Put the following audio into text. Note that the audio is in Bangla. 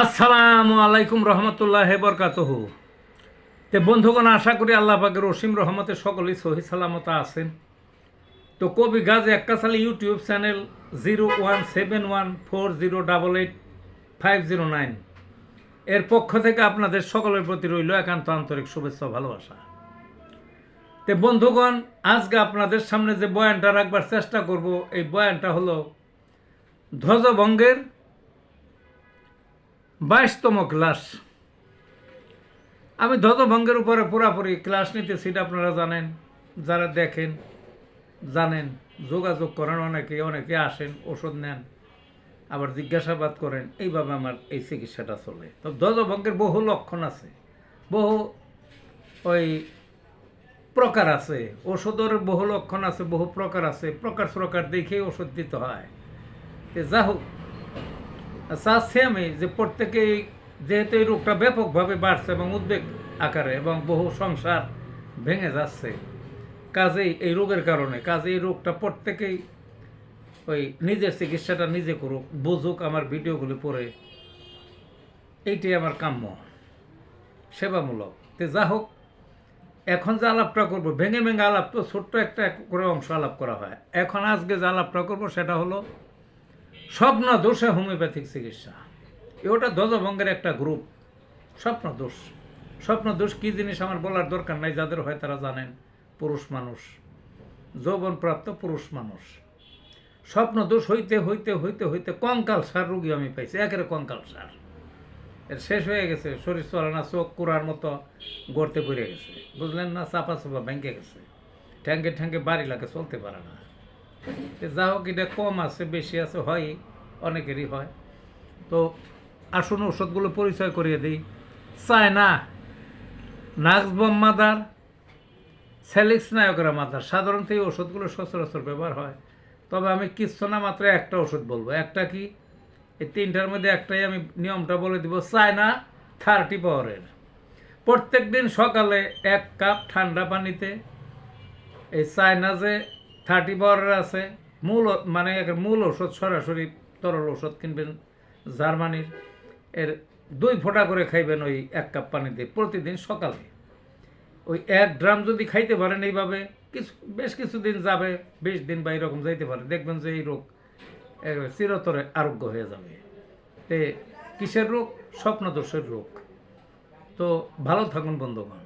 আসসালামু আলাইকুম রহমতুল্লাহ বরকাতহ। তে বন্ধুগণ, আশা করি আল্লাহ পাকের রসিম রহমতে সকলেই সহি সালামতা আছেন। তো কবি গাজ এক্কাশালী YouTube channel zero one seven one four zero double eight five zero nine. এর পক্ষ থেকে আপনাদের সকলের প্রতি রইল একান্ত আন্তরিক শুভেচ্ছা ভালোবাসা। তে বন্ধুগণ, আজকে আপনাদের সামনে যে বয়ানটা রাখবার চেষ্টা করব, এই বয়ানটা হলো, ধ্বজভঙ্গের বাইশতম ক্লাস। আমি ধ্বজভঙ্গের উপরে পুরাপুরি ক্লাস নিতেছি, এটা আপনারা জানেন, যারা দেখেন, জানেন, যোগাযোগ করেন, অনেকে অনেকে আসেন, ওষুধ নেন, আবার জিজ্ঞাসাবাদ করেন, এইভাবে আমার এই চিকিৎসাটা চলে। তো ধ্বজভঙ্গের বহু লক্ষণ আছে, বহু ওই প্রকার আছে, ওষুধের বহু লক্ষণ আছে, বহু প্রকার আছে প্রকার প্রকার দেখেই ওষুধ দিতে হয়। যা হোক চাচ্ছি আমি যে প্রত্যেকেই যেহেতু এই রোগটা ব্যাপকভাবে বাড়ছে এবং উদ্বেগ আকারে এবং বহু সংসার ভেঙে যাচ্ছে, কাজেই এই রোগের কারণে কাজে এই রোগটা প্রত্যেকেই ওই নিজের চিকিৎসাটা নিজে করুক, বুঝুক, আমার ভিডিওগুলি পড়ে। এইটাই আমার কাম্য, সেবামূলক। তো যা হোক, এখন যে আলাপটা করব, ভেঙে ভেঙে আলাপ, তো ছোট্ট একটা করে অংশ আলাপ করা হয়। এখন আজকে যে আলাপটা করব, সেটা হলো স্বপ্ন দোষে হোমিওপ্যাথিক চিকিৎসা। ওটা ধ্বজভঙ্গের একটা গ্রুপ। স্বপ্ন দোষ। স্বপ্ন দোষ কী জিনিস আমার বলার দরকার নাই, যাদের হয় তারা জানেন। পুরুষ মানুষ। যৌবনপ্রাপ্ত পুরুষ মানুষ। স্বপ্ন দোষ হইতে হইতে হইতে হইতে কঙ্কাল সার রুগী আমি পাইছি, একেবারে কঙ্কাল সার। এর শেষ হয়ে গেছে, শরীর চলে না, চোখ কুড়ার মতো গড়তে পড়ে গেছে। বুঝলেন না চাপা চাপা ভেঙে গেছে। ঠ্যাঙ্গে ঠ্যাঙ্গে বাড়ি লাগে, চলতে পারে না। যা হোক এটা কম আছে, বেশি আছে, হয়, অনেকেরই হয়। তো আসুন ওষুধগুলো পরিচয় করিয়ে দিই। চায়না নাক্সবম মাদার, সেলিক্স নায়করা মাদার। সাধারণত এই ওষুধগুলো সচরাচর ব্যবহার হয়। তবে আমি কিচ্ছু না, মাত্র একটা ওষুধ বলব। একটা কি? এই তিনটার মধ্যে একটাই আমি নিয়মটা বলে দিব, চায়না থার্টি পাওয়ারের। প্রত্যেক দিন সকালে এক কাপ ঠান্ডা পানিতে এই চায়না যে থার্টি পাওয়ারের আছে। মূল মানে মূল ওষুধ সরাসরি তরল ওষুধ কিনবেন জার্মানির। এর দুই ফোঁটা করে খাইবেন ওই এক কাপ পানিতে প্রতিদিন সকালে। ওই এক ড্রাম যদি খাইতে পারেন এইভাবে, কিছু, বেশ কিছুদিন যাবে, বিশ দিন বা এরকম যাইতে পারে। দেখবেন যে এই রোগ চিরতরে আরোগ্য হয়ে যাবে। তে কিসের রোগ? স্বপ্নদোষের রোগ। তো ভালো থাকুন, বন্ধুগণ।